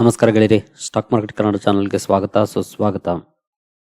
ನಮಸ್ಕಾರ ಗೆಳೆಯರಿ stock market Kannada ಚಾನಲ್ಗೆ ಸ್ವಾಗತ, ಸುಸ್ವಾಗತ.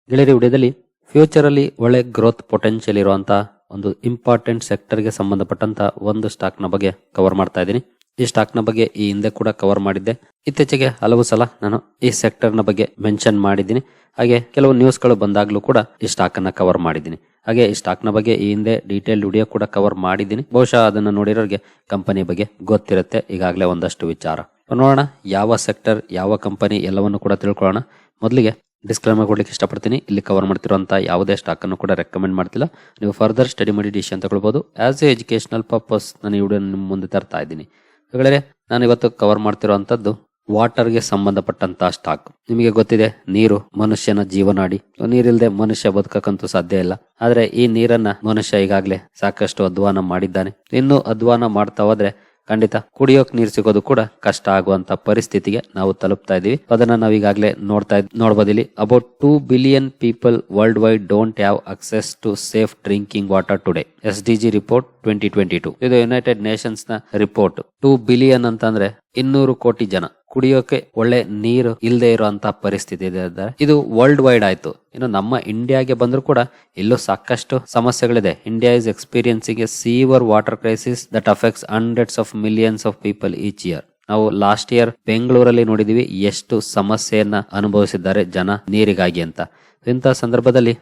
ಗೆಳೆಯರಿ, ವಿಡಿಯೋದಲ್ಲಿ ಫ್ಯೂಚರ್ ಅಲ್ಲಿ ಒಳ್ಳೆ ಗ್ರೋತ್ ಪೊಟೆನ್ಷಿಯಲ್ ಇರುವಂತ ಒಂದು ಇಂಪಾರ್ಟೆಂಟ್ ಸೆಕ್ಟರ್ಗೆ ಸಂಬಂಧಪಟ್ಟಂತ ಒಂದು ಸ್ಟಾಕ್ನ ಬಗ್ಗೆ ಕವರ್ ಮಾಡ್ತಾ ಇದ್ದೀನಿ. ಈ ಸ್ಟಾಕ್ನ ಬಗ್ಗೆ ಈ ಹಿಂದೆ ಕೂಡ ಕವರ್ ಮಾಡಿದ್ದೆ. ಇತ್ತೀಚೆಗೆ ಹಲವು ಸಲ ನಾನು ಈ ಸೆಕ್ಟರ್ನ ಬಗ್ಗೆ ಮೆನ್ಷನ್ ಮಾಡಿದ್ದೀನಿ. ಹಾಗೆ ಕೆಲವು ನ್ಯೂಸ್ಗಳು ಬಂದಾಗ್ಲೂ ಕೂಡ ಈ ಸ್ಟಾಕ್ ಅನ್ನ ಕವರ್ ಮಾಡಿದ್ದೀನಿ. ಹಾಗೆ ಈ ಸ್ಟಾಕ್ನ ಬಗ್ಗೆ ಈ ಹಿಂದೆ ಡೀಟೇಲ್ ವಿಡಿಯೋ ಕೂಡ ಕವರ್ ಮಾಡಿದ್ದೀನಿ. ಬಹುಶಃ ಅದನ್ನ ನೋಡಿರೋರಿಗೆ ಕಂಪನಿ ಬಗ್ಗೆ ಗೊತ್ತಿರುತ್ತೆ. ಈಗಾಗಲೇ ಒಂದಷ್ಟು ವಿಚಾರ. ನೋಡೋಣ, ಯಾವ ಸೆಕ್ಟರ್ ಯಾವ ಕಂಪನಿ ಎಲ್ಲವನ್ನು ಕೂಡ ತಿಳ್ಕೊಳ್ಳೋಣ. ಮೊದಲಿಗೆ ಡಿಸ್ಕ್ಲೈಮರ್ ಕೊಡ್ಲಿಕ್ಕೆ ಇಷ್ಟಪಡ್ತೀನಿ. ಇಲ್ಲಿ ಕವರ್ ಮಾಡ್ತಿರುವಂತಹ ಯಾವುದೇ ಸ್ಟಾಕ್ ಅನ್ನು ಕೂಡ ರೆಕಮೆಂಡ್ ಮಾಡ್ತಿಲ್ಲ. ನೀವು ಫರ್ದರ್ ಸ್ಟಡಿ ಮಾಡಿ ಡಿಸಿಷನ್ ತಗೊಳ್ಬೋದು ಆಸ್ ಎ ಎಜುಕೇಶನಲ್ ಪರ್ಪಸ್ ನಾನು ಈ ನಿಮ್ಮ ಮುಂದೆ ತರ್ತಾ ಇದ್ದೀನಿ. ಹಾಗಾದರೆ ನಾನು ಇವತ್ತು ಕವರ್ ಮಾಡ್ತಿರುವಂತದ್ದು ವಾಟರ್ಗೆ ಸಂಬಂಧಪಟ್ಟಂತಹ ಸ್ಟಾಕ್. ನಿಮಗೆ ಗೊತ್ತಿದೆ, ನೀರು ಮನುಷ್ಯನ ಜೀವನಾಡಿ. ನೀರಿಲ್ಲದೆ ಮನುಷ್ಯ ಬದುಕಕ್ಕಂತೂ ಸಾಧ್ಯ ಇಲ್ಲ. ಆದ್ರೆ ಈ ನೀರನ್ನ ಮನುಷ್ಯ ಈಗಾಗಲೇ ಸಾಕಷ್ಟು ಅಧ್ವಾನ ಮಾಡಿದ್ದಾನೆ. ಇನ್ನು ಅಧ್ವಾನ ಮಾಡ್ತಾ ಹೋದ್ರೆ ಖಂಡಿತ ಕುಡಿಯೋಕ್ ನೀರು ಸಿಗೋದು ಕೂಡ ಕಷ್ಟ ಆಗುವಂತ ಪರಿಸ್ಥಿತಿಗೆ ನಾವು ತಲುಪ್ತಾ ಇದೀವಿ ಅದನ್ನ ನಾವು ಈಗಾಗಲೇ ನೋಡ್ತಾ ಇದ್ ನೋಡಬಹುದು ಇಲ್ಲಿ about two billion people worldwide don't have access to safe drinking water today. S D G report twenty twenty two. ಇದು ಯುನೈಟೆಡ್ ನೇಷನ್ಸ್ನ ರಿಪೋರ್ಟ್. ಟೂ ಬಿಲಿಯನ್ ಅಂತಂದ್ರೆ ಇನ್ನೂರು ಕೋಟಿ ಜನ. ಕುಡಿಯೋಕೆ ಒಳ್ಳೆ ನೀರು ಇಲ್ಲದೆ ಇರುವಂತ ಪರಿಸ್ಥಿತಿ ಇದೆ ಇದು ವರ್ಲ್ಡ್ ವೈಡ್ ಆಯ್ತು. ಇನ್ನು ನಮ್ಮ ಇಂಡಿಯಾಗೆ ಬಂದರೂ ಕೂಡ ಇಲ್ಲೂ ಸಾಕಷ್ಟು ಸಮಸ್ಯೆಗಳಿದೆ. India is experiencing a severe water crisis that affects hundreds of millions of people each year ನಾವು ಲಾಸ್ಟ್ ಇಯರ್ ಬೆಂಗಳೂರಲ್ಲಿ ನೋಡಿದೀವಿ ಎಷ್ಟು ಸಮಸ್ಯೆಯನ್ನ ಅನುಭವಿಸಿದ್ದಾರೆ ಜನ ನೀರಿಗಾಗಿ ಅಂತ. ಇಂಥ ಸಂದರ್ಭದಲ್ಲಿ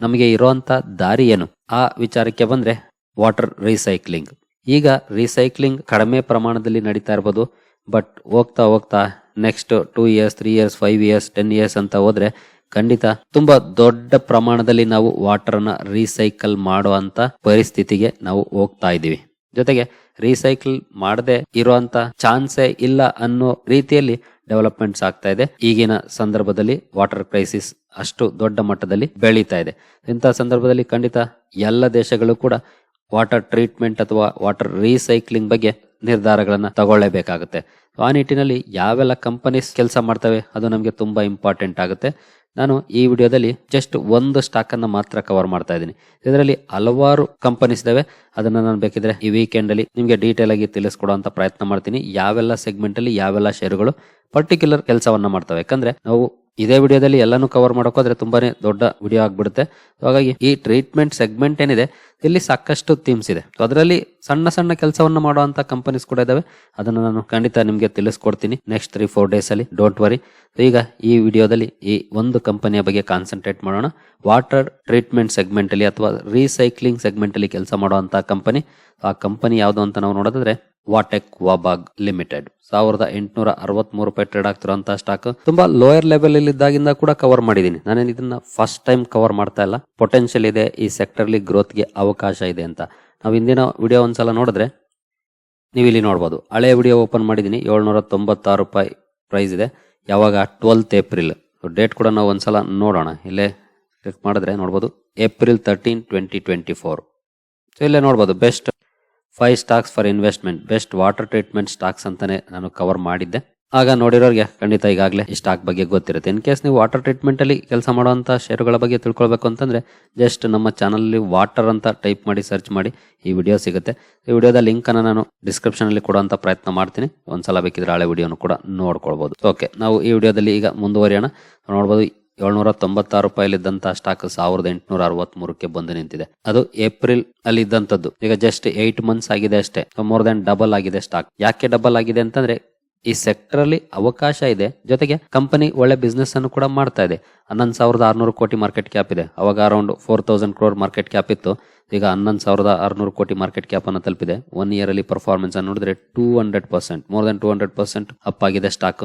ನಮಗೆ ಇರುವಂತ ದಾರಿ ಏನು? ಆ ವಿಚಾರಕ್ಕೆ ಬಂದ್ರೆ ವಾಟರ್ ರೀಸೈಕ್ಲಿಂಗ್ ಈಗ ರೀಸೈಕ್ಲಿಂಗ್ ಕಡಿಮೆ ಪ್ರಮಾಣದಲ್ಲಿ ನಡೀತಾ ಇರ್ಬೋದು. ಬಟ್ ಹೋಗ್ತಾ ಹೋಗ್ತಾ next two years three years five years ten years ಅಂತ ಹೋದ್ರೆ ಖಂಡಿತ ತುಂಬಾ ದೊಡ್ಡ ಪ್ರಮಾಣದಲ್ಲಿ ನಾವು ವಾಟರ್ ಅನ್ನ ರೀಸೈಕಲ್ ಮಾಡುವಂತ ಪರಿಸ್ಥಿತಿಗೆ ನಾವು ಹೋಗ್ತಾ ಇದೀವಿ ಜೊತೆಗೆ ರೀಸೈಕಲ್ ಮಾಡದೆ ಇರುವಂತ ಚಾನ್ಸೇ ಇಲ್ಲ ಅನ್ನೋ ರೀತಿಯಲ್ಲಿ ಡೆವಲಪ್ಮೆಂಟ್ಸ್ ಆಗ್ತಾ ಇದೆ. ಈಗಿನ ಸಂದರ್ಭದಲ್ಲಿ ವಾಟರ್ ಕ್ರೈಸಿಸ್ ಅಷ್ಟು ದೊಡ್ಡ ಮಟ್ಟದಲ್ಲಿ ಬೆಳೀತಾ ಇದೆ. ಇಂಥ ಸಂದರ್ಭದಲ್ಲಿ ಖಂಡಿತ ಎಲ್ಲ ದೇಶಗಳು ಕೂಡ ವಾಟರ್ ಟ್ರೀಟ್ಮೆಂಟ್ ಅಥವಾ ವಾಟರ್ ರೀಸೈಕ್ಲಿಂಗ್ ಬಗ್ಗೆ ನಿರ್ಧಾರಗಳನ್ನ ತಗೊಳ್ಳೇಬೇಕಾಗುತ್ತೆ. ಆ ನಿಟ್ಟಿನಲ್ಲಿ ಯಾವೆಲ್ಲ ಕಂಪನೀಸ್ ಕೆಲಸ ಮಾಡ್ತವೆ ಅದು ನಮಗೆ ತುಂಬಾ ಇಂಪಾರ್ಟೆಂಟ್ ಆಗುತ್ತೆ. ನಾನು ಈ ವಿಡಿಯೋದಲ್ಲಿ ಜಸ್ಟ್ ಒಂದು ಸ್ಟಾಕ್ ಅನ್ನ ಮಾತ್ರ ಕವರ್ ಮಾಡ್ತಾ ಇದ್ದೀನಿ. ಇದರಲ್ಲಿ ಹಲವಾರು ಕಂಪನೀಸ್ ಇದಾವೆ. ಅದನ್ನ ನಾನು ಬೇಕಿದ್ರೆ ಈ ವೀಕೆಂಡ್ ಅಲ್ಲಿ ನಿಮಗೆ ಡೀಟೇಲ್ ಆಗಿ ತಿಳಿಸ್ಕೊಡುವಂತ ಪ್ರಯತ್ನ ಮಾಡ್ತೀನಿ. ಯಾವೆಲ್ಲ ಸೆಗ್ಮೆಂಟ್ ಅಲ್ಲಿ ಯಾವೆಲ್ಲ ಷೇರುಗಳು ಪರ್ಟಿಕ್ಯುಲರ್ ಕೆಲಸವನ್ನ ಮಾಡ್ತವೆ. ಯಾಕಂದರೆ ನಾವು ಇದೇ ವಿಡಿಯೋದಲ್ಲಿ ಎಲ್ಲಾನು ಕವರ್ ಮಾಡೋಕೋದ್ರೆ ತುಂಬಾನೇ ದೊಡ್ಡ ವಿಡಿಯೋ ಆಗ್ಬಿಡುತ್ತೆ. ಹಾಗಾಗಿ ಈ ಟ್ರೀಟ್ಮೆಂಟ್ ಸೆಗ್ಮೆಂಟ್ ಏನಿದೆ, ಇಲ್ಲಿ ಸಾಕಷ್ಟು ಥೀಮ್ಸ್ ಇದೆ. ಅದರಲ್ಲಿ ಸಣ್ಣ ಸಣ್ಣ ಕೆಲಸವನ್ನು ಮಾಡುವಂತ ಕಂಪನೀಸ್ ಕೂಡ ಇದಾವೆ. ಅದನ್ನ ನಾನು ಖಂಡಿತ ನಿಮ್ಗೆ ತಿಳಿಸ್ಕೊಡ್ತೀನಿ ನೆಕ್ಸ್ಟ್ ತ್ರೀ ಫೋರ್ ಡೇಸ್ ಅಲ್ಲಿ. ಡೋಂಟ್ ವರಿ ಈಗ ಈ ವಿಡಿಯೋದಲ್ಲಿ ಈ ಒಂದು ಕಂಪನಿಯ ಬಗ್ಗೆ ಕಾನ್ಸಂಟ್ರೇಟ್ ಮಾಡೋಣ. ವಾಟರ್ ಟ್ರೀಟ್ಮೆಂಟ್ ಸೆಗ್ಮೆಂಟ್ ಅಲ್ಲಿ ಅಥವಾ ರೀಸೈಕ್ಲಿಂಗ್ ಸೆಗ್ಮೆಂಟ್ ಅಲ್ಲಿ ಕೆಲಸ ಮಾಡುವಂತ ಕಂಪನಿ ಆ ಕಂಪನಿ ಯಾವುದು ಅಂತ ನಾವು ನೋಡೋದಾದ್ರೆ ವಾಟೆಕ್ ವಾಬಾಗ್ ಲಿಮಿಟೆಡ್ ಸಾವಿರದ ಎಂಟುನೂರ ಅರವತ್ಮೂರು ರೂಪಾಯಿ ಟ್ರೇಡ್ ಆಗ್ತಿರುವಂತಹ ಸ್ಟಾಕ್ ತುಂಬಾ ಲೋಯರ್ ಲೆವೆಲ್ ಅಲ್ಲಿ ಇದ್ದಾಗಿಂದ ಕೂಡ ಕವರ್ ಮಾಡಿದ್ದೀನಿ ನಾನೇನು ಇದನ್ನ ಫಸ್ಟ್ ಟೈಮ್ ಕವರ್ ಮಾಡ್ತಾ ಇಲ್ಲ. ಪೊಟೆನ್ಷಿಯಲ್ ಇದೆ, ಈ ಸೆಕ್ಟರ್ಲಿ ಗ್ರೋತ್ಗೆ ಅವಕಾಶ ಇದೆ ಅಂತ. ನಾವು ಇಂದಿನ ವಿಡಿಯೋ ಒಂದ್ಸಲ ನೋಡಿದ್ರೆ ನೀವು ಇಲ್ಲಿ ನೋಡ್ಬೋದು. ಹಳೆ ವಿಡಿಯೋ ಓಪನ್ ಮಾಡಿದ್ದೀನಿ ಏಳ್ನೂರ ತೊಂಬತ್ತಾರು ರೂಪಾಯಿ ಪ್ರೈಸ್ ಇದೆ. ಯಾವಾಗ? ಟ್ವೆಲ್ತ್ ಏಪ್ರಿಲ್ ಡೇಟ್ ಕೂಡ ನಾವು ಒಂದ್ಸಲ ನೋಡೋಣ. ಇಲ್ಲೇ ಕ್ಲಿಕ್ ಮಾಡಿದ್ರೆ ನೋಡ್ಬೋದು. April thirteen twenty twenty four so ಇಲ್ಲೇ ನೋಡ್ಬೋದು. Best five stocks for investment best water treatment stocks ಅಂತಲೇ ನಾನು ಕವರ್ ಮಾಡಿದ್ದೆ. ಆಗ ನೋಡಿರೋರಿಗೆ ಖಂಡಿತ ಈಗಾಗಲೇ ಈ ಸ್ಟಾಕ್ ಬಗ್ಗೆ ಗೊತ್ತಿರುತ್ತೆ. ಇನ್ ಕೇಸ್ ನೀವು ವಾಟರ್ ಟ್ರೀಟ್ಮೆಂಟ್ ಅಲ್ಲಿ ಕೆಲಸ ಮಾಡುವಂತ ಷೇರುಗಳ ಬಗ್ಗೆ ತಿಳ್ಕೊಳ್ಬೇಕು ಅಂತಂದ್ರೆ ಜಸ್ಟ್ ನಮ್ಮ ಚಾನಲ್ ವಾಟರ್ ಅಂತ ಟೈಪ್ ಮಾಡಿ ಸರ್ಚ್ ಮಾಡಿ ಈ ವಿಡಿಯೋ ಸಿಗುತ್ತೆ. ಈ ವಿಡಿಯೋದ ಲಿಂಕ್ ಅನ್ನ ನಾನು ಡಿಸ್ಕ್ರಿಪ್ಷನ್ ಅಲ್ಲಿ ಕೊಡುವಂತ ಪ್ರಯತ್ನ ಮಾಡ್ತೀನಿ. ಒಂದ್ಸಲ ಬೇಕಿದ್ರೆ ಹಳೆ ವಿಡಿಯೋನು ಕೂಡ ನೋಡ್ಕೊಳ್ಬಹುದು ಓಕೆ ನಾವು ಈ ವಿಡಿಯೋದಲ್ಲಿ ಈಗ ಮುಂದುವರಿಯೋಣ. ನೋಡ್ಬೋದು ಏಳ್ನೂರ ತೊಂಬತ್ತಾರು ರೂಪಾಯಿಲಿದ್ದಂತಹ ಸ್ಟಾಕ್ ಸಾವಿರದ ಎಂಟುನೂರ ಅರವತ್ ಮೂರಕ್ಕೆ ಬಂದು ನಿಂತಿದೆ. ಅದು ಏಪ್ರಿಲ್ ಅಲ್ಲಿ ಇದ್ದಂತದ್ದು. ಈಗ ಜಸ್ಟ್ ಏಟ್ ಮಂತ್ಸ್ ಆಗಿದೆ ಅಷ್ಟೇ. ಮೋರ್ ದನ್ ಡಬಲ್ ಆಗಿದೆ ಸ್ಟಾಕ್ ಯಾಕೆ ಡಬಲ್ ಆಗಿದೆ ಅಂತಂದ್ರೆ ಈ ಸೆಕ್ಟರ್ ಅಲ್ಲಿ ಅವಕಾಶ ಇದೆ. ಜೊತೆಗೆ ಕಂಪನಿ ಒಳ್ಳೆ ಬಿಸ್ನೆಸ್ ಅನ್ನು ಕೂಡ ಮಾಡ್ತಾ ಇದೆ. ಹನ್ನೊಂದು ಸಾವಿರದ ಆರ್ನೂರು ಕೋಟಿ ಮಾರ್ಕೆಟ್ ಕ್ಯಾಪ್ ಇದೆ. ಅವಾಗ around four thousand crore market cap ಇತ್ತು. ಈಗ ಹನ್ನೊಂದು ಸಾವಿರದ ಆರ್ನೂರು ಕೋಟಿ ಮಾರ್ಕೆಟ್ ಕ್ಯಾಪ್ ಅನ್ನು ತಲುಪಿದೆ. ಒನ್ ಇಯರ್ ಅಲ್ಲಿ ಪರ್ಫಾರ್ಮೆನ್ಸ್ ಅನ್ನು ನೋಡಿದ್ರೆ two hundred percent more than two hundred percent up ಆಗಿದೆ ಸ್ಟಾಕ್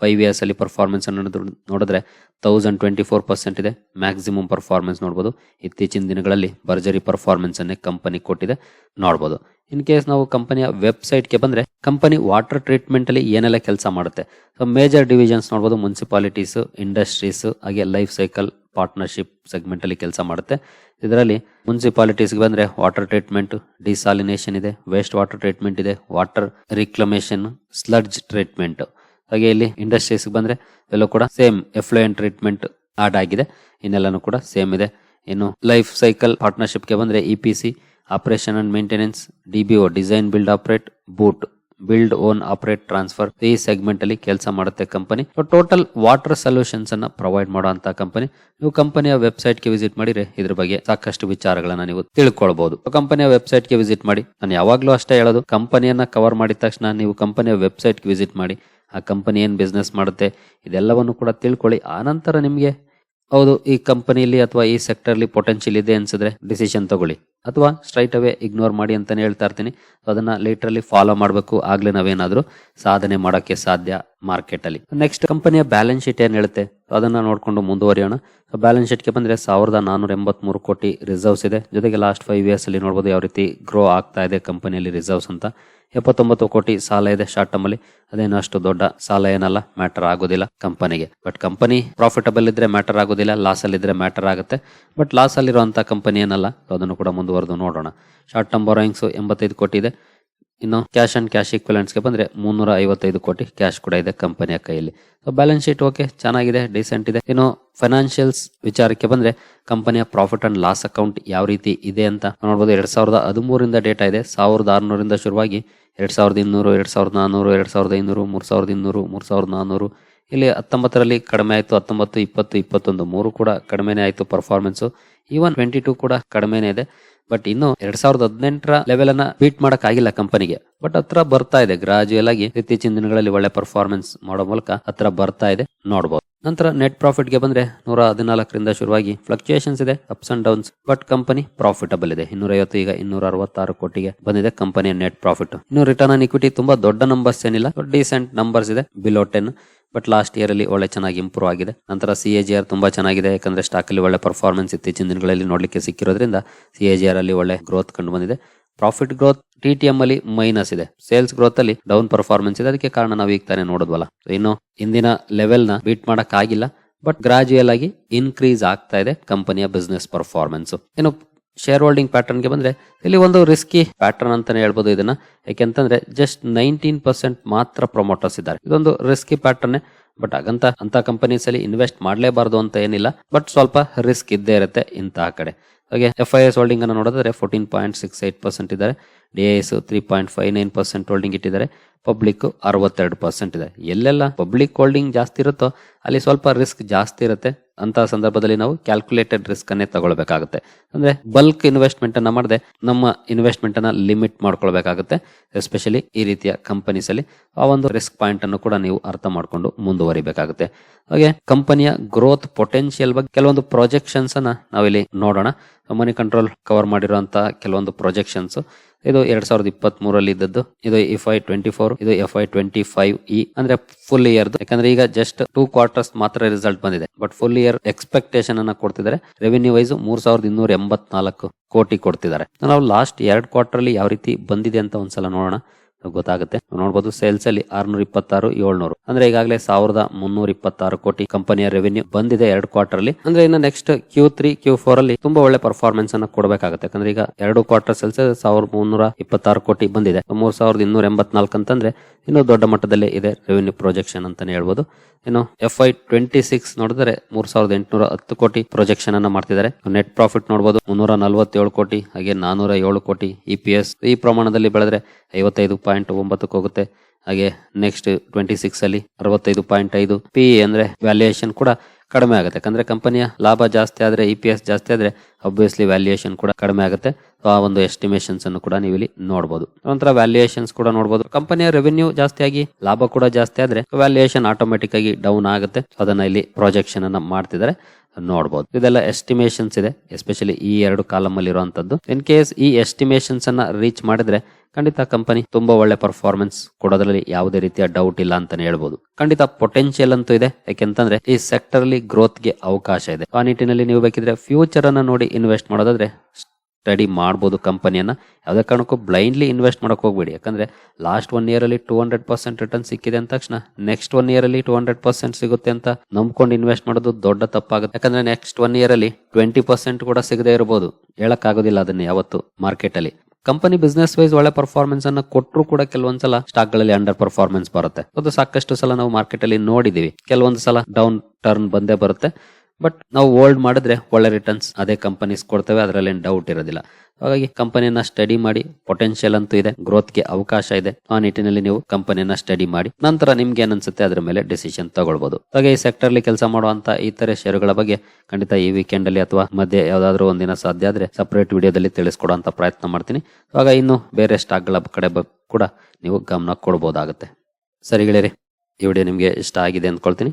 ಫೈವ್ ಇಯರ್ಸ್ ಅಲ್ಲಿ ಪರ್ಫಾರ್ಮೆನ್ಸ್ ಅನ್ನೋದು ನೋಡಿದ್ರೆ- ತೌಸಂಡ್ ಟ್ವೆಂಟಿ ಫೋರ್ ಪರ್ಸೆಂಟ್ ಇದೆ. ಮ್ಯಾಕ್ಸಿಮಮ್ ಪರ್ಫಾರ್ಮೆನ್ಸ್ ನೋಡಬಹುದು ಇತ್ತೀಚಿನ ದಿನಗಳಲ್ಲಿ ಭರ್ಜರಿ ಪರ್ಫಾರ್ಮೆನ್ಸ್ ಅನ್ನೇ ಕಂಪನಿ ಕೊಟ್ಟಿದೆ. ನೋಡಬಹುದು ಇನ್ ಕೇಸ್ ನಾವು ಕಂಪನಿಯ ವೆಬ್ಸೈಟ್ಗೆ ಬಂದ್ರೆ ಕಂಪನಿ ವಾಟರ್ ಟ್ರೀಟ್ಮೆಂಟ್ ಅಲ್ಲಿ ಏನೆಲ್ಲ ಕೆಲಸ ಮಾಡುತ್ತೆ? ಸೊ ಮೇಜರ್ ಡಿವಿಷನ್ಸ್ ನೋಡಬಹುದು ಮುನ್ಸಿಪಾಲಿಟೀಸ್ ಇಂಡಸ್ಟ್ರೀಸ್ ಹಾಗೆ ಲೈಫ್ ಸೈಕಲ್ ಪಾರ್ಟ್ನರ್ಶಿಪ್ ಸೆಗ್ಮೆಂಟ್ ಅಲ್ಲಿ ಕೆಲಸ ಮಾಡುತ್ತೆ. ಇದರಲ್ಲಿ ಮುನ್ಸಿಪಾಲಿಟೀಸ್ಗೆ ಬಂದ್ರೆ ವಾಟರ್ ಟ್ರೀಟ್ಮೆಂಟ್ ಡಿಸಾಲಿನೇಷನ್ ಇದೆ ವೇಸ್ಟ್ ವಾಟರ್ ಟ್ರೀಟ್ಮೆಂಟ್ ಇದೆ ವಾಟರ್ ರಿಕ್ಲಮೇಷನ್ ಸ್ಲಡ್ಜ್ ಟ್ರೀಟ್ಮೆಂಟ್ ಹಾಗೆ ಇಲ್ಲಿ ಇಂಡಸ್ಟ್ರೀಸ್ ಬಂದ್ರೆ ಎಲ್ಲೂ ಕೂಡ ಸೇಮ್ ಎಫ್ಲೂಯೆಂಟ್ ಟ್ರೀಟ್ಮೆಂಟ್ ಆಡ್ ಆಗಿದೆ. ಇನ್ನೆಲ್ಲಾನು ಕೂಡ ಸೇಮ್ ಇದೆ. ಇನ್ನು ಲೈಫ್ ಸೈಕಲ್ ಪಾರ್ಟ್ನರ್ಶಿಪ್ಗೆ ಬಂದ್ರೆ E P C operation and maintenance D B O design build operate boot build own operate transfer ಈ ಸೆಗ್ಮೆಂಟ್ ಅಲ್ಲಿ ಕೆಲಸ ಮಾಡುತ್ತೆ ಕಂಪನಿ ಟೋಟಲ್ ವಾಟರ್ ಸೊಲ್ಯೂಷನ್ಸ್ ಅನ್ನ ಪ್ರೊವೈಡ್ ಮಾಡುವಂತಹ ಕಂಪನಿ ನೀವು ಕಂಪನಿಯ ವೆಬ್ಸೈಟ್ಗೆ ವಿಸಿಟ್ ಮಾಡಿದ್ರೆ ಇದ್ರ ಬಗ್ಗೆ ಸಾಕಷ್ಟು ವಿಚಾರಗಳನ್ನ ನೀವು ತಿಳ್ಕೊಳ್ಬಹುದು ಕಂಪನಿಯ ವೆಬ್ಸೈಟ್ಗೆ ವಿಸಿಟ್ ಮಾಡಿ. ನಾನು ಯಾವಾಗ್ಲೂ ಅಷ್ಟೇ ಹೇಳೋದು ಕಂಪನಿಯನ್ನ ಕವರ್ ಮಾಡಿದ ತಕ್ಷಣ ನೀವು ಕಂಪನಿಯ ವೆಬ್ಸೈಟ್ಗೆ ವಿಸಿಟ್ ಮಾಡಿ. ಆ ಕಂಪನಿ ಏನು ಬಿಸ್ನೆಸ್ ಮಾಡುತ್ತೆ, ಇದೆಲ್ಲವನ್ನು ಕೂಡ ತಿಳ್ಕೊಳ್ಳಿ. ಆನಂತರ ನಿಮಗೆ, ಹೌದು, ಈ ಕಂಪನಿಯಲ್ಲಿ ಅಥವಾ ಈ ಸೆಕ್ಟರ್ಲಿ ಪೊಟೆನ್ಷಿಯಲ್ ಇದೆ ಅನ್ಸಿದ್ರೆ ಡಿಸಿಷನ್ ತಗೊಳ್ಳಿ. ಅಥವಾ ಸ್ಟ್ರೈಟ್ ಅವೇ ಇಗ್ನೋರ್ ಮಾಡಿ ಅಂತಾನೆ ಹೇಳ್ತಾ ಇರ್ತೀನಿ. ಅದನ್ನ ಲೇಟ್ರಲ್ಲಿ ಫಾಲೋ ಮಾಡಬೇಕು. ಆಗ್ಲೇ ನಾವೇನಾದ್ರೂ ಸಾಧನೆ ಮಾಡೋಕ್ಕೆ ಸಾಧ್ಯ ಮಾರ್ಕೆಟ್ ಅಲ್ಲಿ. ನೆಕ್ಸ್ಟ್ ಕಂಪನಿಯ ಬ್ಯಾಲೆನ್ಸ್ ಶೀಟ್ ಏನ್ ಹೇಳುತ್ತೆ? ಅದನ್ನ ನೋಡ್ಕೊಂಡು ಮುಂದುವರಿಯೋಣ. ಬ್ಯಾಲೆನ್ಸ್ ಶೀಟ್ಗೆ ಬಂದ್ರೆ ಸಾವಿರದ ನಾನೂರ ಎಂಬತ್ಮೂರು ಕೋಟಿ ರಿಸರ್ವ್ಸ್ ಇದೆ. ಜೊತೆಗೆ ಲಾಸ್ಟ್ ಫೈವ್ ಇಯರ್ಸ್ ಅಲ್ಲಿ ನೋಡಬಹುದು ಯಾವ ರೀತಿ ಗ್ರೋ ಆಗ್ತಾ ಇದೆ ಕಂಪನಿಯಲ್ಲಿ ರಿಸರ್ವ್ಸ್ ಅಂತ. ಎಪ್ಪತ್ತೊಂಬತ್ತು ಕೋಟಿ ಸಾಲ ಇದೆ ಶಾರ್ಟ್ ಟರ್ಮ್ ಅಲ್ಲಿ. ಅದೇನು ಅಷ್ಟು ದೊಡ್ಡ ಸಾಲ ಏನಲ್ಲ ಮ್ಯಾಟರ್ ಆಗೋದಿಲ್ಲ ಕಂಪನಿಗೆ ಬಟ್ ಕಂಪನಿ ಪ್ರಾಫಿಟಬಲ್ ಇದ್ರೆ ಮ್ಯಾಟರ್ ಆಗೋದಿಲ್ಲ ಲಾಸ್ ಅಲ್ಲಿ ಇದ್ರೆ ಮ್ಯಾಟರ್ ಆಗುತ್ತೆ. ಬಟ್ ಲಾಸ್ ಅಲ್ಲಿರುವಂತ ಕಂಪನಿ ಏನಲ್ಲ ಅದನ್ನು ಕೂಡ ಮುಂದುವರೆದು ನೋಡೋಣ. ಶಾರ್ಟ್ ಟರ್ಮ್ ಬಾರೋಯಿಂಗ್ಸ್ ಎಂಬತ್ತೈದು ಕೋಟಿ ಇದೆ. ಇನ್ನು ಕ್ಯಾಶ್ ಅಂಡ್ ಕ್ಯಾಶ್ಗೆ ಬಂದ್ರೆ ಮುನ್ನೂರ ಐವತ್ತೈದು ಕೋಟಿ ಕ್ಯಾಶ್ ಕೂಡ ಇದೆ ಕಂಪನಿಯ ಕೈಯಲ್ಲಿ. ಸೊ ಬ್ಯಾಲೆನ್ಸ್ ಶೀಟ್ ಓಕೆ ಚೆನ್ನಾಗಿದೆ ಡೀಸೆಂಟ್ ಇದೆ. ಇನ್ನು ಫೈನಾನ್ಷಿಯಲ್ಸ್ ವಿಚಾರಕ್ಕೆ ಬಂದ್ರೆ ಕಂಪನಿಯ ಪ್ರಾಫಿಟ್ ಅಂಡ್ ಲಾಸ್ ಅಕೌಂಟ್ ಯಾವ ರೀತಿ ಇದೆ ಅಂತ ನೋಡಬಹುದು ಎರಡು ಸಾವಿರದ ಹದಿಮೂರಿಂದ ಡೇಟಾ ಇದೆ. ಸಾವಿರದ ಆರುನೂರಿಂದ ಶುರುವಾಗಿ ಎರಡು ಸಾವಿರದ ಇನ್ನೂರು, ಎರಡು ಸಾವಿರದ ನಾನ್ನೂರು ಎರಡು ಸಾವಿರದ ಐನೂರು, ಮೂರು ಸಾವಿರದ ಇನ್ನೂರು, ಮೂರು ಸಾವಿರದ ನಾನ್ನೂರು ಇಲ್ಲಿ ಹತ್ತೊಂಬತ್ತರಲ್ಲಿ ಕಡಿಮೆ ಆಯಿತು, ಹತ್ತೊಂಬತ್ತು, ಇಪ್ಪತ್ತು, ಇಪ್ಪತ್ತೊಂದು, ಮೂರು ಕೂಡ ಕಡಿಮೆನೇ ಆಯಿತು ಪರ್ಫಾರ್ಮೆನ್ಸು ಈವನ್ ಟ್ವೆಂಟಿ ಟೂ ಕೂಡ ಕಡಿಮೆನೇ ಇದೆ. ಬಟ್ ಇನ್ನು ಎರಡ್ ಸಾವಿರದ ಹದಿನೆಂಟರ ಲೆವೆಲ್ ಅನ್ನ ಬೀಟ್ ಮಾಡಕ್ ಆಗಿಲ್ಲ ಕಂಪನಿಗೆ ಬಟ್ ಹತ್ರ ಬರ್ತಾ ಇದೆ. ಗ್ರಾಜುಯಲ್ ಆಗಿ ಇತ್ತೀಚಿನ ದಿನಗಳಲ್ಲಿ ಒಳ್ಳೆ ಪರ್ಫಾರ್ಮೆನ್ಸ್ ಮಾಡೋ ಮೂಲಕ ಹತ್ರ ಬರ್ತಾ ಇದೆ. ನೋಡಬಹುದು ನಂತರ ನೆಟ್ ಪ್ರಾಫಿಟ್ಗೆ ಬಂದ್ರೆ ನೂರ ಹದಿನಾಲ್ಕರಿಂದ ಶುರುವಾಗಿ ಫ್ಲಕ್ಚುಯೇಷನ್ಸ್ ಇದೆ ups and downs but company profitable ಇದೆ. ಇನ್ನೂರೈವತ್ತು ಈಗ ಇನ್ನೂರ ಅರವತ್ತಾರು ಕೋಟಿಗೆ ಬಂದಿದೆ ಕಂಪನಿಯ ನೆಟ್ ಪ್ರಾಫಿಟ್ ಇನ್ನು ರಿಟರ್ನ್ ಆನ್ ಇಕ್ವಿಟಿ ತುಂಬಾ ದೊಡ್ಡ ನಂಬರ್ಸ್ ಏನಿಲ್ಲ ಡೀಸೆಂಟ್ ನಂಬರ್ಸ್ ಇದೆ below ten but last year ಅಲ್ಲಿ ಒಳ್ಳೆ ಚೆನ್ನಾಗಿ ಇಂಪ್ರೂವ್ ಆಗಿದೆ. ನಂತರ ಸಿ ಎ ಜಿ ಆರ್ ತುಂಬಾ ಚೆನ್ನಾಗಿದೆ, ಯಾಕಂದ್ರೆ ಸ್ಟಾಕ್ ಅಲ್ಲಿ ಒಳ್ಳೆ ಪರ್ಫಾರ್ಮೆನ್ಸ್ ಇತ್ತೀಚಿನ ದಿನಗಳಲ್ಲಿ ನೋಡ್ಲಿಕ್ಕೆ ಸಿಕ್ಕಿರೋದ್ರಿಂದ ಸಿ ಎ ಜಿ ಆರ್ ಅಲ್ಲಿ ಒಳ್ಳೆ ಗ್ರೋತ್ ಕಂಡು ಬಂದಿದೆ. Profit growth T T M ಅಲ್ಲಿ ಮೈನಸ್ ಇದೆ. ಸೇಲ್ಸ್ ಗ್ರೋತ್ ಅಲ್ಲಿ ಡೌನ್ ಪರ್ಫಾರ್ಮೆನ್ಸ್ ಇದೆ. ಅದಕ್ಕೆ ಕಾರಣ ನಾವು ಈಗ ತಾನೇ ನೋಡಿದ್ವಲ್ಲ. ಇನ್ನು ಇಂದಿನ ಲೆವೆಲ್ನ ಬೀಟ್ ಮಾಡಕ್ ಆಗಿಲ್ಲ. ಬಟ್ ಗ್ರಾಜುಯಲ್ ಆಗಿ ಇನ್ಕ್ರೀಸ್ ಆಗ್ತಾ ಇದೆ ಕಂಪನಿಯ ಬಿಸ್ನೆಸ್ ಪರ್ಫಾರ್ಮೆನ್ಸ್ ಇನ್ನು ಶೇರ್ ಹೋಲ್ಡಿಂಗ್ ಪ್ಯಾಟರ್ನ್ಗೆ ಬಂದ್ರೆ ಇಲ್ಲಿ ಒಂದು ರಿಸ್ಕಿ ಪ್ಯಾಟರ್ನ್ ಅಂತಾನೆ ಹೇಳ್ಬೋದು ಇದನ್ನ. ಯಾಕೆಂತಂದ್ರೆ ಜಸ್ಟ್ ನೈನ್ಟೀನ್ ಪರ್ಸೆಂಟ್ ಮಾತ್ರ ಪ್ರಮೋಟರ್ಸ್ ಇದ್ದಾರೆ. ಇದೊಂದು ರಿಸ್ಕಿ ಪ್ಯಾಟರ್ನ್ ಬಟ್ ಹಾಗಂತ ಅಂತ ಕಂಪನೀಸ್ ಅಲ್ಲಿ ಇನ್ವೆಸ್ಟ್ ಮಾಡಲೇಬಾರದು ಅಂತ ಏನಿಲ್ಲ. ಬಟ್ ಸ್ವಲ್ಪ ರಿಸ್ಕ್ ಇದ್ದೇ ಇರುತ್ತೆ ಇಂತಹ ಕಡೆ. ಹಾಗೆ ಎಫ್ ಐ ಎಸ್ ಹೋಲ್ಡಿಂಗ್ ಅನ್ನು ನೋಡಿದ್ರೆ fourteen point six eight percent ಇದ್ದಾರೆ. D S three point five nine percent holding ಇಟ್ಟಿದ್ದಾರೆ. ಪಬ್ಲಿಕ್ ಅರವತ್ತೆರಡು ಪರ್ಸೆಂಟ್ ಇದೆ. ಎಲ್ಲೆಲ್ಲ ಪಬ್ಲಿಕ್ ಹೋಲ್ಡಿಂಗ್ ಜಾಸ್ತಿ ಇರುತ್ತೋ ಅಲ್ಲಿ ಸ್ವಲ್ಪ ರಿಸ್ಕ್ ಜಾಸ್ತಿ ಇರುತ್ತೆ. ಅಂತ ಸಂದರ್ಭದಲ್ಲಿ ನಾವು ಕ್ಯಾಲ್ಕುಲೇಟೆಡ್ ರಿಸ್ಕ್ ಅನ್ನೇ ತಗೊಳ್ಬೇಕಾಗುತ್ತೆ. ಅಂದ್ರೆ ಬಲ್ಕ್ ಇನ್ವೆಸ್ಟ್ಮೆಂಟ್ ಅನ್ನ ಮಾಡದೆ ನಮ್ಮ ಇನ್ವೆಸ್ಟ್ಮೆಂಟ್ ಅನ್ನ ಲಿಮಿಟ್ ಮಾಡ್ಕೊಳ್ಬೇಕಾಗುತ್ತೆ. ಎಸ್ಪೆಷಲಿ ಈ ರೀತಿಯ ಕಂಪನೀಸ್ ಅಲ್ಲಿ ಆ ಒಂದು ರಿಸ್ಕ್ ಪಾಯಿಂಟ್ ಅನ್ನು ಕೂಡ ನೀವು ಅರ್ಥ ಮಾಡ್ಕೊಂಡು ಮುಂದುವರಿಬೇಕಾಗುತ್ತೆ. ಹಾಗೆ ಕಂಪನಿಯ ಗ್ರೋತ್ ಪೊಟೆನ್ಶಿಯಲ್ ಬಗ್ಗೆ ಕೆಲವೊಂದು ಪ್ರೊಜೆಕ್ಷನ್ಸ್ ಅನ್ನ ನಾವಿಲ್ಲಿ ನೋಡೋಣ. ಮನಿ ಕಂಟ್ರೋಲ್ ಕವರ್ ಮಾಡಿರುವಂತಹ ಕೆಲವೊಂದು ಪ್ರೊಜೆಕ್ಷನ್ಸ್ ಇದು ಎರಡ್ ಸಾವಿರದ ಇಪ್ಪತ್ತ್ ಮೂರಲ್ಲಿ ಇದ್ದದ್ದು ಇದು ಇಫ್ ಐ ಟ್ವೆಂಟಿ ಫೋರ್ ಇದು F Y twenty five E ಅಂದ್ರೆ ಫುಲ್ ಇಯರ್ ಯಾಕಂದ್ರೆ ಈಗ ಜಸ್ಟ್ ಟೂ ಕ್ವಾರ್ಟರ್ಸ್ ಮಾತ್ರ ರಿಸಲ್ಟ್ ಬಂದಿದೆ. ಬಟ್ ಫುಲ್ ಇಯರ್ ಎಕ್ಸ್ಪೆಕ್ಟೇಷನ್ ಅನ್ನ ಕೊಡ್ತಿದ್ದಾರೆ ರೆವಿನ್ಯೂ ವೈಸ್ ಮೂರ್ ಸಾವಿರದ ಇನ್ನೂರ ಎಂಬತ್ನಾಲ್ಕು ಕೋಟಿ ಕೊಡ್ತಿದ್ದಾರೆ ನಾವು ಲಾಸ್ಟ್ ಎರಡ್ ಕ್ವಾರ್ಟರ್ ಅಲ್ಲಿ ಯಾವ ರೀತಿ ಬಂದಿದೆ ಅಂತ ಒಂದ್ಸಲ ನೋಡೋಣ. ಗೊತ್ತಾಗುತ್ತೆ. ನೋಡಬಹುದು ಸೇಲ್ಸ್ ಅಲ್ಲಿ ಆರ್ನೂರ ಇಪ್ಪತ್ತಾರು, ಏಳ್ನೂರು. ಅಂದ್ರೆ ಈಗಾಗಲೇ ಸಾವಿರದ ಮುನ್ನೂರ ಇಪ್ಪತ್ತಾರು ಕೋಟಿ ಕಂಪನಿಯ ರೆವೆನ್ಯೂ ಬಂದಿದೆ ಎರಡು ಕ್ವಾರ್ಟರ್ ಅಲ್ಲಿ. ಅಂದ್ರೆ ಇನ್ನು next Q three Q four ಅಲ್ಲಿ ತುಂಬಾ ಒಳ್ಳೆ ಪರ್ಫಾರ್ಮೆನ್ಸ್ ಅನ್ನ ಕೊಡಬೇಕಾಗುತ್ತೆ. ಯಾಕಂದ್ರೆ ಈಗ ಎರಡು ಕ್ವಾರ್ಟರ್ ಸೇಲ್ಸ್ ಸಾವಿರದ ಮುನ್ನೂರ ಇಪ್ಪತ್ತಾರು ಕೋಟಿ ಬಂದಿದೆ. ಮೂರ್ ಸಾವಿರದ ಇನ್ನೂರ ಎಂಬತ್ನಾಲ್ಕು ಅಂತಂದ್ರೆ ಇನ್ನೂ ದೊಡ್ಡ ಮಟ್ಟದಲ್ಲಿ ಇದೆ ರೆವೆನ್ಯೂ ಪ್ರೊಜೆಕ್ಷನ್ ಅಂತಾನೆ ಹೇಳ್ಬೋದು. ಇನ್ನು ಎಫ್ ಐ ಟ್ವೆಂಟಿ ಸಿಕ್ಸ್ ನೋಡಿದ್ರೆ ಮೂರ್ ಸಾವಿರದ ಎಂಟುನೂರ ಹತ್ತು ಕೋಟಿ ಪ್ರೊಜೆಕ್ಷನ್ ಅನ್ನ ಮಾಡ್ತಿದ್ದಾರೆ. ನೆಟ್ ಪ್ರಾಫಿಟ್ ನೋಡಬಹುದು ಮುನ್ನೂರ ನಲವತ್ತೇಳು ಕೋಟಿ, ಹಾಗೆ ನಾನೂರ ಏಳು ಕೋಟಿ ಇ ಪಿ ಎಸ್ ಈ ಪ್ರಮಾಣದಲ್ಲಿ ಬೆಳೆದ್ರೆ ಐವತ್ತೈದು ಪಾಯಿಂಟ್ ಒಂಬತ್ತಕ್ಕೆ ಹೋಗುತ್ತೆ. ಹಾಗೆ ನೆಕ್ಸ್ಟ್ ಟ್ವೆಂಟಿ ಸಿಕ್ಸ್ ಅಲ್ಲಿ ಅರವತ್ತೈದು ಪಾಯಿಂಟ್ ಐದು. ಪಿ ಅಂದ್ರೆ ವ್ಯಾಲ್ಯೂಯೇಷನ್ ಕೂಡ ಕಡಿಮೆ ಆಗುತ್ತೆ. ಯಾಕಂದ್ರೆ ಕಂಪನಿಯ ಲಾಭ ಜಾಸ್ತಿ ಆದ್ರೆ ಇ ಪಿ ಎಸ್ ಜಾಸ್ತಿ ಆದ್ರೆ ಅಬ್ವಿಯಸ್ಲಿ ವ್ಯಾಲ್ಯೂಯೇಷನ್ ಕೂಡ ಕಡಿಮೆ ಆಗುತ್ತೆ. ಆ ಒಂದು ಎಸ್ಟಿಮೇಷನ್ಸ್ ಅನ್ನು ಕೂಡ ನೀವು ಇಲ್ಲಿ ನೋಡಬಹುದು ನಂತರ ವ್ಯಾಲ್ಯೂಯೇಷನ್ಸ್ ಕೂಡ ನೋಡಬಹುದು ಕಂಪನಿಯ ರೆವೆನ್ಯೂ ಜಾಸ್ತಿ ಆಗಿ, ಲಾಭ ಕೂಡ ಜಾಸ್ತಿ ಆದ್ರೆ ವ್ಯಾಲ್ಯೂಯೇಷನ್ ಆಟೋಮೆಟಿಕ್ ಆಗಿ ಡೌನ್ ಆಗುತ್ತೆ. ಅದನ್ನ ಇಲ್ಲಿ ಪ್ರೊಜೆಕ್ಷನ್ ಅನ್ನ ಮಾಡ್ತಿದ್ದಾರೆ ನೋಡಬಹುದು ಇದೆಲ್ಲ ಎಸ್ಟಿಮೇಷನ್ಸ್ ಇದೆ. ಎಸ್ಪೆಷಲಿ ಈ ಎರಡು ಕಾಲಮ್ ಅಲ್ಲಿ ಇರುವಂತದ್ದು ಇನ್ ಕೇಸ್ ಈ ಎಸ್ಟಿಮೇಷನ್ಸ್ ಅನ್ನ ರೀಚ್ ಮಾಡಿದ್ರೆ ಖಂಡಿತ ಕಂಪನಿ ತುಂಬಾ ಒಳ್ಳೆ ಪರ್ಫಾರ್ಮೆನ್ಸ್ ಕೊಡೋದ್ರಲ್ಲಿ ಯಾವುದೇ ರೀತಿಯ ಡೌಟ್ ಇಲ್ಲ ಅಂತಾನೆ ಹೇಳ್ಬೋದು. ಖಂಡಿತ ಪೊಟೆನ್ಶಿಯಲ್ ಅಂತೂ ಇದೆ. ಯಾಕೆಂತಂದ್ರೆ ಈ ಸೆಕ್ಟರ್ ಅಲ್ಲಿ ಗ್ರೋತ್ಗೆ ಅವಕಾಶ ಇದೆ. ಆ ನಿಟ್ಟಿನಲ್ಲಿ ನೀವು ಬೇಕಿದ್ರೆ ಫ್ಯೂಚರ್ ಅನ್ನ ನೋಡಿ ಇನ್ವೆಸ್ಟ್ ಮಾಡೋದಾದ್ರೆ ಸ್ಟಡಿ ಮಾಡ್ಬೋದು ಕಂಪನಿಯನ್ನ. ಯಾವುದೇ ಕಾರಣಕ್ಕೂ ಬ್ಲೈಂಡ್ಲಿ ಇನ್ವೆಸ್ಟ್ ಮಾಡಕ್ ಹೋಗ್ಬೇಡಿ. ಯಾಕಂದ್ರೆ ಲಾಸ್ಟ್ ಒನ್ ಇಯರ್ ಅಲ್ಲಿ ಟೂ ಹಂಡ್ರೆಡ್ ಪರ್ಸೆಂಟ್ ರಿಟರ್ನ್ ಸಿಕ್ಕಿದೆ ಅಂದ ತಕ್ಷಣ ನೆಕ್ಸ್ಟ್ ಒನ್ ಇಯರ್ ಅಲ್ಲಿ ಟೂ ಹಂಡ್ರೆಡ್ ಪರ್ಸೆಂಟ್ ಸಿಗುತ್ತೆ ಅಂತ ನಂಬ್ಕೊಂಡು ಇನ್ವೆಸ್ಟ್ ಮಾಡೋದು ದೊಡ್ಡ ತಪ್ಪಾಗುತ್ತೆ. ಯಾಕಂದ್ರೆ ನೆಕ್ಸ್ಟ್ ಒನ್ ಇಯರ್ ಅಲ್ಲಿ ಟ್ವೆಂಟಿ ಪರ್ಸೆಂಟ್ ಕೂಡ ಸಿಗದೆ ಇರಬಹುದು ಹೇಳಕ್ ಆಗೋದಿಲ್ಲ ಅದನ್ನ ಯಾವತ್ತು ಮಾರ್ಕೆಟ್ ಅಲ್ಲಿ. ಕಂಪನಿ ಬಿಸ್ನೆಸ್ ವೈಸ್ ಒಳ್ಳೆ ಪರ್ಫಾರ್ಮೆನ್ಸ್ ಅನ್ನ ಕೊಟ್ಟರು ಕೂಡ ಕೆಲವೊಂದ್ಸಲ ಸ್ಟಾಕ್ಗಳಲ್ಲಿ ಅಂಡರ್ ಪರ್ಫಾರ್ಮೆನ್ಸ್ ಬರುತ್ತೆ. ಅದು ಸಾಕಷ್ಟು ಸಲ ನಾವು ಮಾರ್ಕೆಟ್ ಅಲ್ಲಿ ನೋಡಿದೀವಿ. ಕೆಲವೊಂದು ಸಲ ಡೌನ್ ಟರ್ನ್ ಬಂದೇ ಬರುತ್ತೆ. ಬಟ್ ನಾವು ಹೋಲ್ಡ್ ಮಾಡಿದ್ರೆ ಒಳ್ಳೆ ರಿಟರ್ನ್ಸ್ ಅದೇ ಕಂಪನೀಸ್ ಕೊಡ್ತವೆ, ಅದರಲ್ಲಿ ಡೌಟ್ ಇರೋದಿಲ್ಲ. ಹಾಗಾಗಿ ಕಂಪನಿಯನ್ನ ಸ್ಟಡಿ ಮಾಡಿ ಪೊಟೆನ್ಷಿಯಲ್ ಅಂತೂ ಇದೆ ಗ್ರೋತ್ಗೆ ಅವಕಾಶ ಇದೆ. ಆ ನಿಟ್ಟಿನಲ್ಲಿ ನೀವು ಕಂಪನಿಯನ್ನ ಸ್ಟಡಿ ಮಾಡಿ, ನಂತರ ನಿಮ್ಗೆ ಏನನ್ಸುತ್ತೆ ಅದರ ಮೇಲೆ ಡಿಸಿಷನ್ ತಗೊಳ್ಬಹುದು ಹಾಗೆ ಈ ಸೆಕ್ಟರ್ ಅಲ್ಲಿ ಕೆಲಸ ಮಾಡುವಂತ ಇತರೆ ಷೇರುಗಳ ಬಗ್ಗೆ ಖಂಡಿತ ಈ ವೀಕೆಂಡ್ ಅಲ್ಲಿ ಅಥವಾ ಮಧ್ಯೆ ಯಾವ್ದಾದ್ರು ಒಂದಿನ ಸಾಧ್ಯ ಆದ್ರೆ ಸಪರೇಟ್ ವಿಡಿಯೋದಲ್ಲಿ ತಿಳಿಸ್ಕೊಡುವಂತ ಪ್ರಯತ್ನ ಮಾಡ್ತೀನಿ. ಆಗ ಇನ್ನು ಬೇರೆ ಸ್ಟಾಕ್ಗಳ ಕಡೆ ಕೂಡ ನೀವು ಗಮನ ಕೊಡ್ಬೋದಾಗುತ್ತೆ. ಸರಿ ಗೆಳೆಯರಿ, ಈ ವಿಡಿಯೋ ನಿಮಗೆ ಇಷ್ಟ ಆಗಿದೆ ಅಂದ್ಕೊಳ್ತೀನಿ.